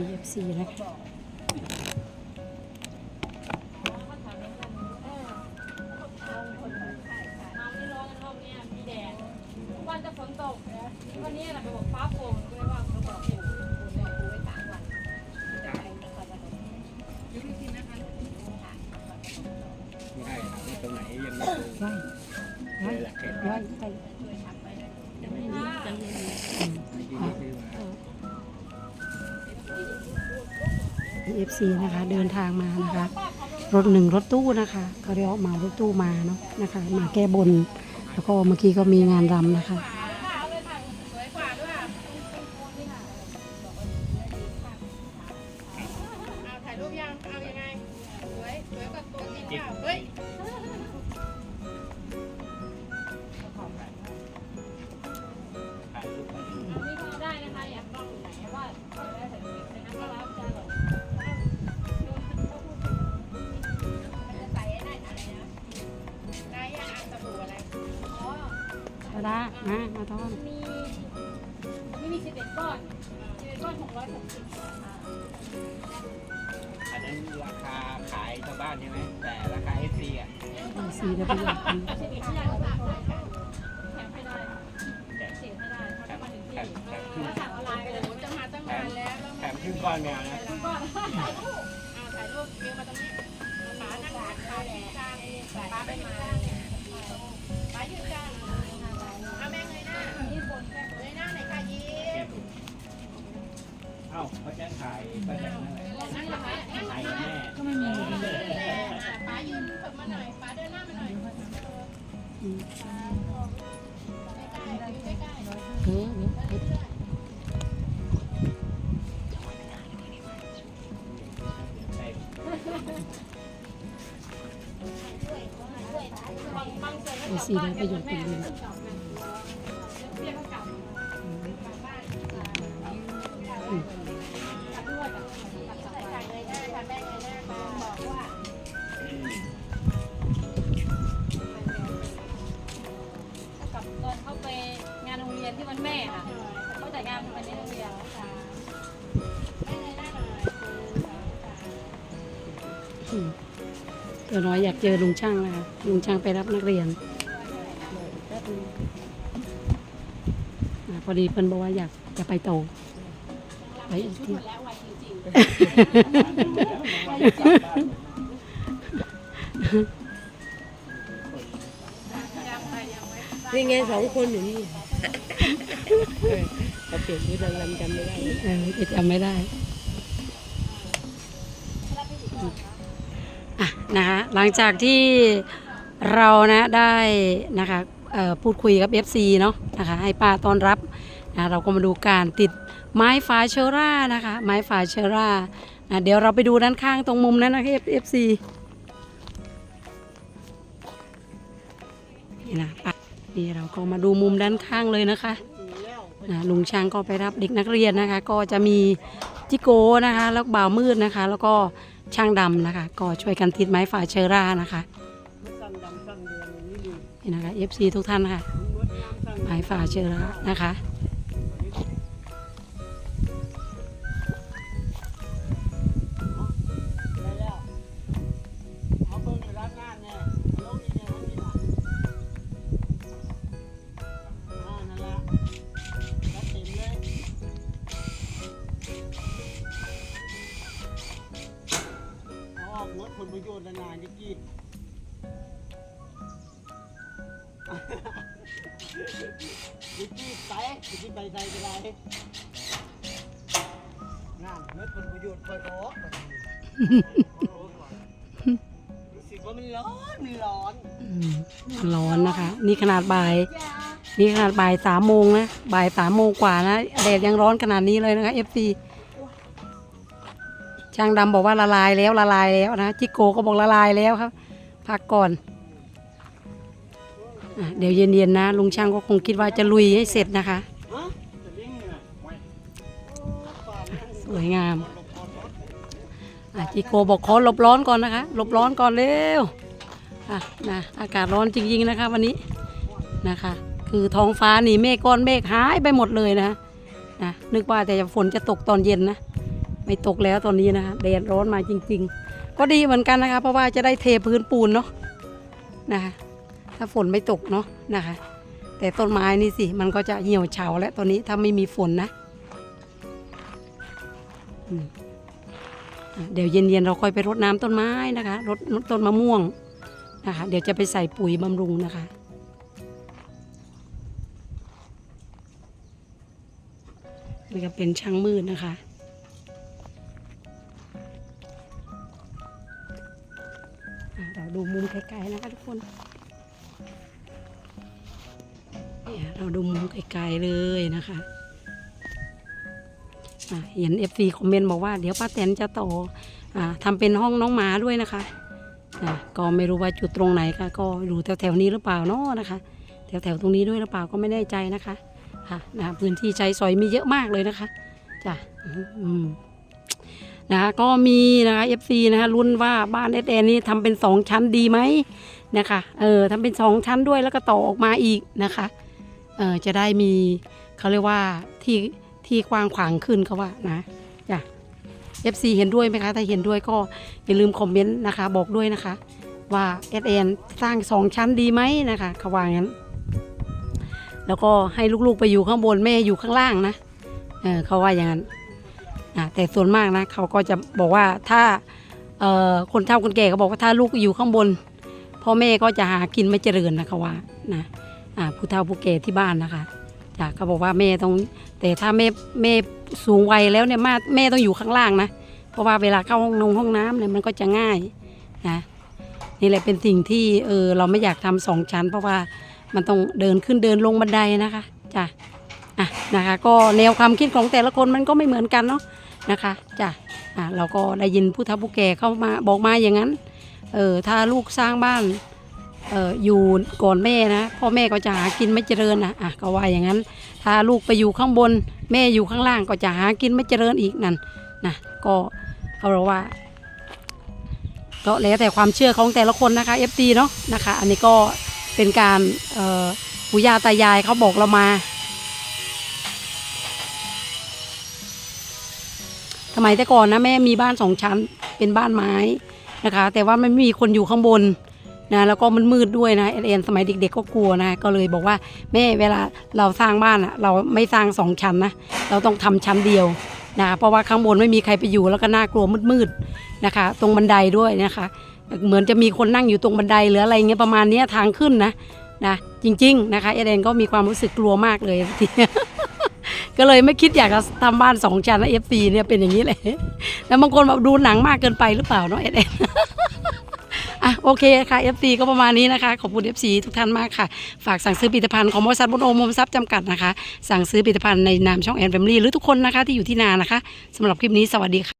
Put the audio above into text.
BFC นะคะวันจะฝนตกวันนี้เราไปบอกฟ้าโปร่งก็เลยว่าเราบอก BFC นะคะ เดินทางมานะคะ รถหนึ่งรถตู้นะคะเขาเรียกว่าเหมารถตู้มาเนาะนะคะ มาแก้บน แล้วก็เมื่อกี้ก็มีงานรำนะคะ มามาทอน มีนี่มีสิบเอ็ดก้อนสิบเอ็ดก้อนหกร้อยหกสิบอันนั้นราคาขายชาวบ้านใช่ไหมแต่ราคาเอฟซีอะ BFC ได้ประโยชน์ดีสิบเอ็ดที่ได้ก็ได้แถมให้ได้แต่เสียให้ได้ถ้ามาถึงที่แถมแถมครึ่งถ้าสั่งออนไลน์ไปเลยโอ้จะมาตั้งนานแล้วแล้วแถมครึ่งก้อนแมวนะทุกก้อนถ่ายรูปเอาถ่ายรูปเอวมาตรงนี้ป๋านั่งกลางป๋ายืนกลางป๋าไปยืนกลา ส่วนก็ BFC ได้ประโยชน์เป็นดีเยกก็ ตัวน้อยอยากเจอลุงช่างนะคะลุงช่างไปรับนักเรียนอ่าพอดีเพิ่นบอกว่าอยากจะไปโตไปอีกที่นี่ไงสองคนอยู่นี่เออเขาเปลี่ยนชุดนางรำจำไม่ได้เออจะจำไม่ได้ นะคะหลังจากที่เรานะได้นะคะพูดคุยกับ FC เนาะนะคะให้ป้าต้อนรับนะเราก็มาดูการติดไม้ฝาเชอร่านะคะไม้ฝาเชอร่านะเดี๋ยวเราไปดูด้านข้างตรงมุมนั้นนะคะ FC นี่นะป้านี่เราก็มาดูมุมด้านข้างเลยนะคะนะลุงช้างก็ไปรับเด็กนักเรียนนะคะ ก็จะมีจิโก้นะคะ แล้วบ่าวมืดนะคะ แล้วก็ ช่างดำนะคะ ก็ช่วยกันติดไม้ฝาเชอร่านะคะสั่งดำสั่งเอนนี่นะคะ FC ทุกท่านค่ะ ไม้ฝาเชอร่านะคะ ดิจีไปดิจีไปใส่ก็ได้งานเมื่อผลประโยชน์คอยออกรู้สึกว่ามันร้อนมันร้อนอืมร้อนนะคะ นี่ขนาดบ่าย นี่ขนาดบ่ายสามโมงนะ บ่ายสามโมงกว่านะแดดยังร้อนขนาดนี้เลยนะคะ FC ช่างดำบอกว่าละลายแล้วละลายแล้วนะจิโก้ก็บอกละลายแล้วครับ พักก่อน อะเดี๋ยวเย็นๆนะ ลุงช่างก็คงคิดว่าจะลุยให้เสร็จนะคะ สวยงามอะจิโกบอกขอหลบร้อนก่อนนะคะหลบร้อนก่อนเร็วอะนะอากาศร้อนจริงๆนะคะ วันนี้นะคะ คือท้องฟ้านี่เมฆก้อนเมฆหายไปหมดเลยนะนะนึกว่าแต่จะฝนจะตกตอนเย็นนะไไม่ตกแล้วตอนนี้นะคะแดดร้อนมาจริง ๆ ก็ดีเหมือนกันนะคะ เพราะว่าจะได้เทพื้นปูนเนาะนะคะ ถ้าฝนไม่ตกเนาะนะคะ แต่ต้นไม้นี่สิ มันก็จะเหี่ยวเฉาแล้วตอนนี้ถ้าไม่มีฝนนะ เดี๋ยวเย็นๆเราค่อยไปรดน้ำต้นไม้นะคะรดต้นมะม่วงนะคะ เดี๋ยวจะไปใส่ปุ๋ยบำรุงนะคะนี่ก็เป็นช่างมืดนะคะอะเราดูมุมไกลๆนะคะทุกคน เราดูมุมไกลๆเลยนะคะเห็น FC คอมเมนต์บอกว่าเดี๋ยวป้าแตนจะต่ออทำเป็นห้องน้องหมาด้วยนะคะะก็ไม่รู้ว่าจุดตรงไหนค่ะ ก็อยู่แถวๆนี้หรือเปล่าเนาะนะคะ แถวๆตรงนี้ด้วยหรือเปล่าก็ไม่แน่ใจนะคะค่ะนะพื้นที่ใช้สอยมีเยอะมากเลยนะคะจ้ะอืมนะคะก็มีนะคะ FC นะคะลุ้นว่าบ้านเอสแอนนี่ทำเป็นสองชั้นดีไหมนะคะเออทำเป็นสองชั้นด้วยแล้วก็ต่อออกมาอีกนะคะ จะได้มีเขาเรียกว่าที่ที่กว้างขวางขึ้นเขาว่านะจ้ะ FC เห็นด้วยไหมคะ ถ้าเห็นด้วยก็อย่าลืมคอมเมนต์นะคะ บอกด้วยนะคะ ว่าเอสแอนสร้างสองชั้นดีไหมนะคะเขาว่างั้น แล้วก็ให้ลูกๆไปอยู่ข้างบนแม่อยู่ข้างล่างนะเออเขาว่าอย่างนั้นอะแต่ส่วนมากนะเขาก็จะบอกว่าถ้าเออคนเฒ่าคนแก่เขาบอกว่าถ้าลูกอยู่ข้างบนพ่อแม่ก็จะหากินไม่เจริญนะเขาว่านะ ผู้เฒ่าผู้แก่ที่บ้านนะคะจ้ะเขาบอกว่าแม่ต้องแต่ถ้าแม่แม่สูงวัยแล้วเนี่ยมาแม่ต้องอยู่ข้างล่างนะเพราะว่าเวลาเข้าห้องนงห้องน้ำเนี่ยมันก็จะง่ายนะนี่แหละเป็นสิ่งที่เออเราไม่อยากทำสองชั้น เพราะว่ามันต้องเดินขึ้นเดินลงบันไดนะคะจ้ะอะนะคะก็แนวความคิดของแต่ละคนมันก็ไม่เหมือนกันเนาะนะคะจ้ะอะเราก็ได้ยินผู้เฒ่าผู้แก่เข้ามาบอกมาอย่างนั้นเออถ้าลูกสร้างบ้าน อออยู่ก่อนแม่นะพ่อแม่ก็จะหากินไม่เจริญนะอะก็ว่าอย่างนั้น ถ้าลูกไปอยู่ข้างบน แม่อยู่ข้างล่างก็จะหากินไม่เจริญอีกนั่นนะก็เอาเราว่าก็แล้วแต่ความเชื่อของแต่ละคนนะคะ FD เนาะนะคะ อันนี้ก็เป็นการปู่ย่าตายายเขาบอกเรามาสมัยแต่ก่อนนะแม่มีบ้านสองชั้นเป็นบ้านไม้นะคะ แต่ว่าไม่มีคนอยู่ข้างบน นะแล้วก็มันมืดด้วยนะเอ็นสมัยเด็ก ๆ ก็กลัวนะ ก็เลยบอกว่าแม่เวลาเราสร้างบ้านอะเราไม่สร้างสองชั้นนะเราต้องทำชั้นเดียวนะเพราะว่าข้างบนไม่มีใครไปอยู่แล้วก็น่ากลัวมืดๆนะคะ ตรงบันไดด้วยนะคะ เหมือนจะมีคนนั่งอยู่ตรงบันไดหรืออะไรเงี้ยประมาณนี้ทางขึ้นนะนะจริง ๆ นะคะเอเดนก็มีความรู้สึกกลัวมากเลยทีก็เลยไม่คิดอยากจะทำบ้านสองชั้นเอฟซีเนี่ยเป็นอย่างนี้เลยแล้วบางคนแบบดูหนังมากเกินไปหรือเปล่าเนาะเอเดน อะโอเคค่ะ FC ก็ประมาณนี้นะคะ ขอบคุณ FC ทุกท่านมากค่ะ ฝากสั่งซื้อผลิตภัณฑ์ของบริษัทบุญโอมมทรัพย์จำกัดนะคะ สั่งซื้อผลิตภัณฑ์ในนามช่องแอนแฟมิลี่หรือทุกคนนะคะที่อยู่ที่นานะคะสำหรับคลิปนี้สวัสดีค่ะ